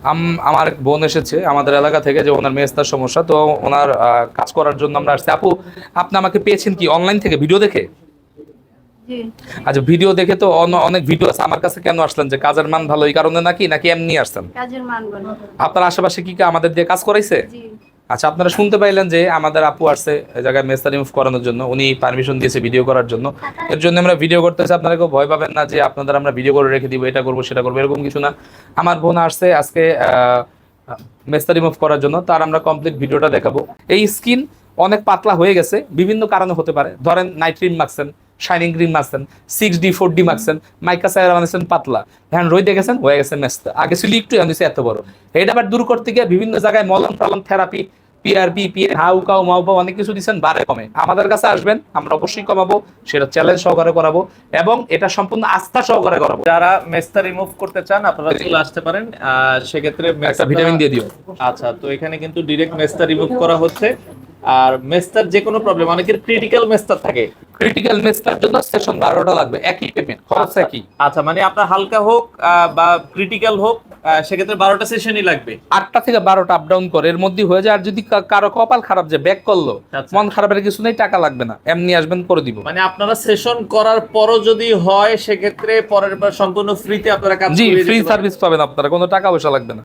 আম- আমার বোন এসেছে আমাদের এলাকা থেকে যে ওনার মেস্তার সমস্যা তো ওনার কাজ করার জন্য আমরা আসছি। আপু আপনি আমাকে পেয়েছেন কি অনলাইন থেকে ভিডিও দেখে? আচ্ছা ভিডিও দেখে তো অনেক ভিডিও আছে। আমার কাছে কেন আসলেন যে কাজের মান ভালো এই কারণে নাকি? নাকি এমনি আসছেন? আপনার আশেপাশে কি কি আমাদের দিয়ে কাজ করাইছে? জি। আচ্ছা আপনারা শুনতে পাইলেন যে আমাদের আপু আসছে জায়গায় মেস্তা রিমুভ করানোর জন্য। উনি পারমিশন দিয়েছে ভিডিও করার জন্য। এর জন্য আমরা ভিডিও করতেছি। আপনারা কেউ ভয় পাবেন না যে আপনাদের আমরা ভিডিও করে রেখে দিব, এটা করব, সেটা করব, এরকম কিছু না। আমার বোন আসছে আজকে মেস্তা রিমুভ করার জন্য। তার আমরা কমপ্লিট ভিডিওটা দেখাবো। এই স্কিন অনেক পাতলা হয়ে গেছে। বিভিন্ন কারণে হতে পারে। ধরেন নাইট ক্রিম মাখছেন। শাইনিং ক্রিম মাখছেন সিক্স ডি ফোর ডি মাখছেন মাইকা সাইরা বানাচ্ছেন পাতলা। হ্যাঁ রই দেখেছেন হয়ে গেছে মেস্তা। আগে ছিল একটু হইছে এত বড়। এটা আবার দূর করতে গিয়ে বিভিন্ন জায়গায় মলম টলম থেরাপি পিআরপি পিএ হাউ কাউ মাউ পাউ অনেক কিছু দিচ্ছেন বারে কমে। আমাদের কাছে আসবেন আমরা অবশ্যই কমাবো সেটা চ্যালেঞ্জ সহকারে করাবো এবং এটা সম্পূর্ণ আস্থা সহকারে করাবো। যারা মেস্তা রিমুভ করতে চান আপনারা চলে আসতে পারেন সেক্ষেত্রে একটা ভিটামিন দিয়ে দিও। আচ্ছা তো এখানে কিন্তু ডিরেক্ট মেস্তা রিমুভ করা হচ্ছে। আর মেস্তার যে কোনো প্রবলেম অনেকের ক্রিটিক্যাল মেস্তার থাকে। ক্রিটিক্যাল মেস্টার জন্য সেশন বারোটা লাগবে একই পেমেন্ট খরচ একই। আচ্ছা মানে আপনার হালকা হোক বা ক্রিটিক্যাল হোক সেক্ষেত্রে বারোটা সেশনই লাগবে। আটটা থেকে বারোটা আপ ডাউন করে এর মধ্যে হয়ে যায় আর যদি কারও কপাল খারাপ যে ব্যাক করল আচ্ছা। মন খারাপের কিছু নেই টাকা লাগবে না এমনি আসবেন করে দিব। মানে আপনারা সেশন করার পরও যদি হয় সেক্ষেত্রে পরের বার সম্পূর্ণ ফ্রিতে আপনারা কাজ জি ফ্রি সার্ভিস পাবেন আপনারা কোনো টাকা পয়সা লাগবে না।